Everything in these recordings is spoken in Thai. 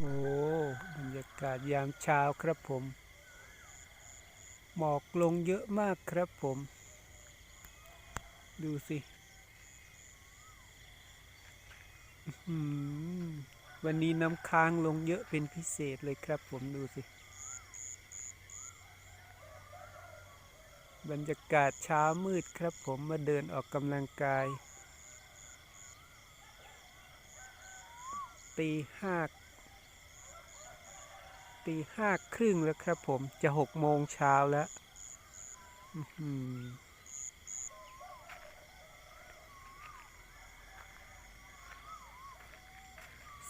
โอ้บรรยากาศยามเช้าครับผม หมอกลงเยอะมากครับผม ดูสิวันนี้น้ำค้างลงเยอะเป็นพิเศษเลยครับผมดูสิ บรรยากาศเช้ามืดครับผมมาเดินออกกำลังกายตีห้า ตีห้าครึ่งแล้วครับผมจะหกโมงเช้าแล้ว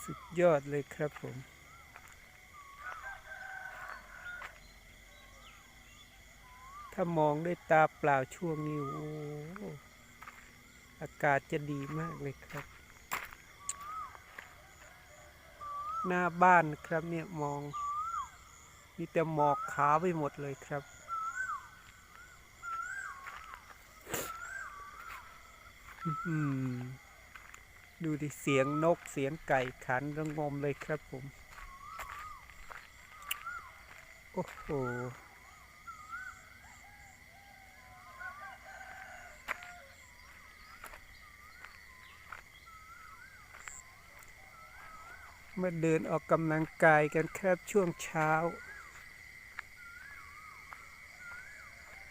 สุดยอดเลยครับผมถ้ามองด้วยตาเปล่าช่วงนี้โอ้อากาศจะดีมากเลยครับ หน้าบ้านนะครับเนี่ยมอง มีแต่หมอกขาวไปหมดเลยครับ ดูดิเสียงนกเสียงไก่ขันระงมเลยครับผม โอ้โหมาเดินออกกำลังกายกันครับช่วงเช้า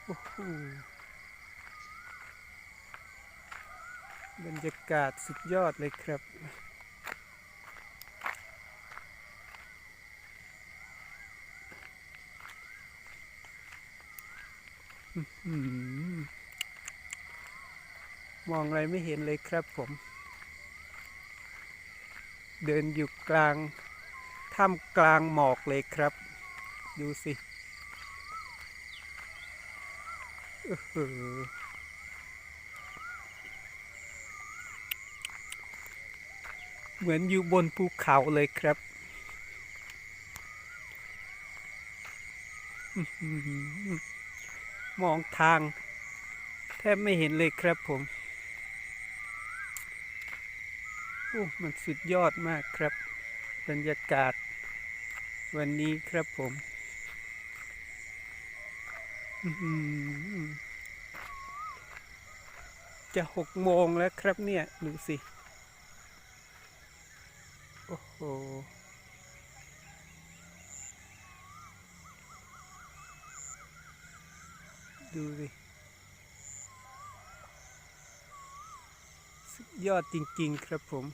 โอ้โห บรรยากาศสุดยอดเลยครับ มองอะไรไม่เห็นเลยครับผม เดินอยู่กลางท่ามกลางหมอกเลยครับ ดูสิ เหมือนอยู่บนภูเขาเลยครับมองทาง แทบไม่เห็นเลยครับผม โอ้ มันสุดยอดมากครับ บรรยากาศ วันนี้ครับผม จะหกโมงแล้วครับเนี่ย ดูสิ โอ้โหดูสิสุดยอดจริง ๆ ครับผม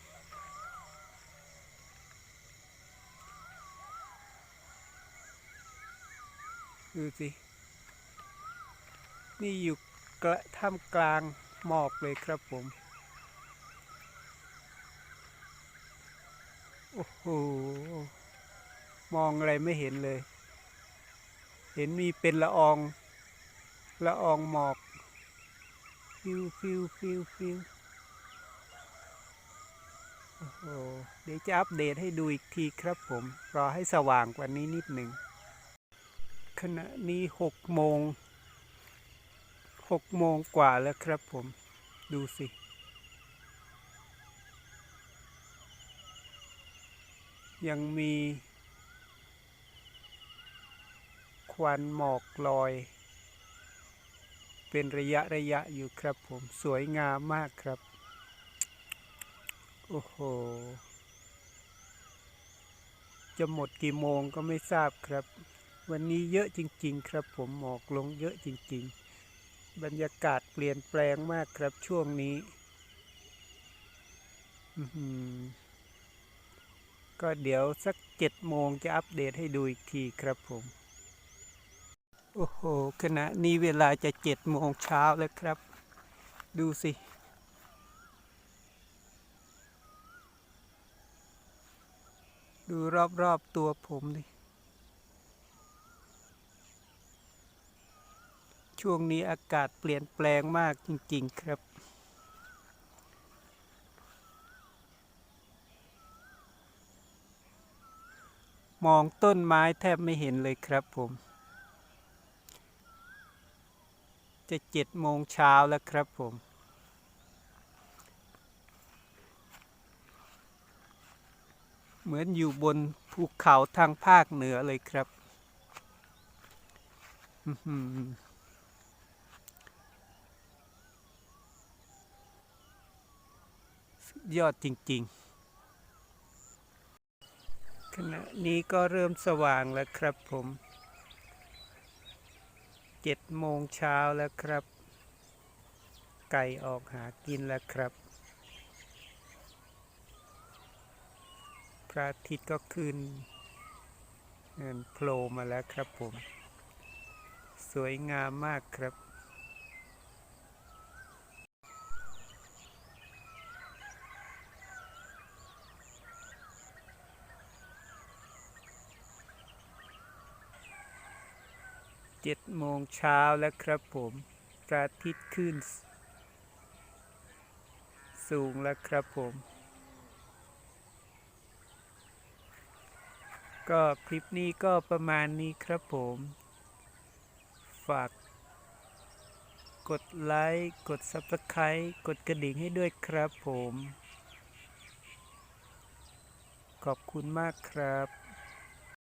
ดูสิ นี่อยู่กระท่ามกลางหมอกเลยครับผม โอ้โห มองอะไรไม่เห็นเลย เห็นมีเป็นละออง ละอองหมอก ฟิวฟิวฟิวฟิวโอ้โห เดี๋ยวจะอัปเดตให้ดูอีกทีครับผม รอให้สว่างกว่านี้นิดหนึ่ง ขณะนี้หกโมง หกโมงกว่าแล้วครับผมดูสิ ยังมี ควันหมอกลอย เป็นระยะระยะอยู่ครับผม สวยงามมากครับ โอ้โห จะหมดกี่โมงก็ไม่ทราบครับ วันนี้เยอะจริง ๆ ครับผมหมอกลงเยอะจริง ๆ บรรยากาศเปลี่ยนแปลงมากครับช่วงนี้ ก็เดี๋ยวสักเจ็ดโมงจะอัปเดตให้ดูอีกทีครับผม โอ้โห ขณะนี้เวลาจะเจ็ดโมงเช้าแล้วครับ ดูสิดูรอบ ๆ ตัวผมดิ ช่วงนี้อากาศเปลี่ยนแปลงมากจริง ๆ ครับ มองต้นไม้แทบไม่เห็นเลยครับผม จะเจ็ดโมงเช้าแล้วครับผมเหมือนอยู่บนภูเขาทางภาคเหนือเลยครับอื้อหือสุด ยอดจริง ๆ ขณะนี้ก็เริ่มสว่างแล้วครับผมเจ็ดโมงเช้าแล้วครับ ไก่ออกหากินแล้วครับ พระอาทิตย์ก็ขึ้นเงินโผล่มาแล้วครับผม สวยงามมากครับ เจ็ดโมงเช้าแล้วครับผมพระอาทิตย์ขึ้น สูงแล้วครับผม ก็คลิปนี้ก็ประมาณนี้ครับผม ฝาก กดไลค์ กด Subscribe กดกระดิ่งให้ด้วยครับผม ขอบคุณมากครับ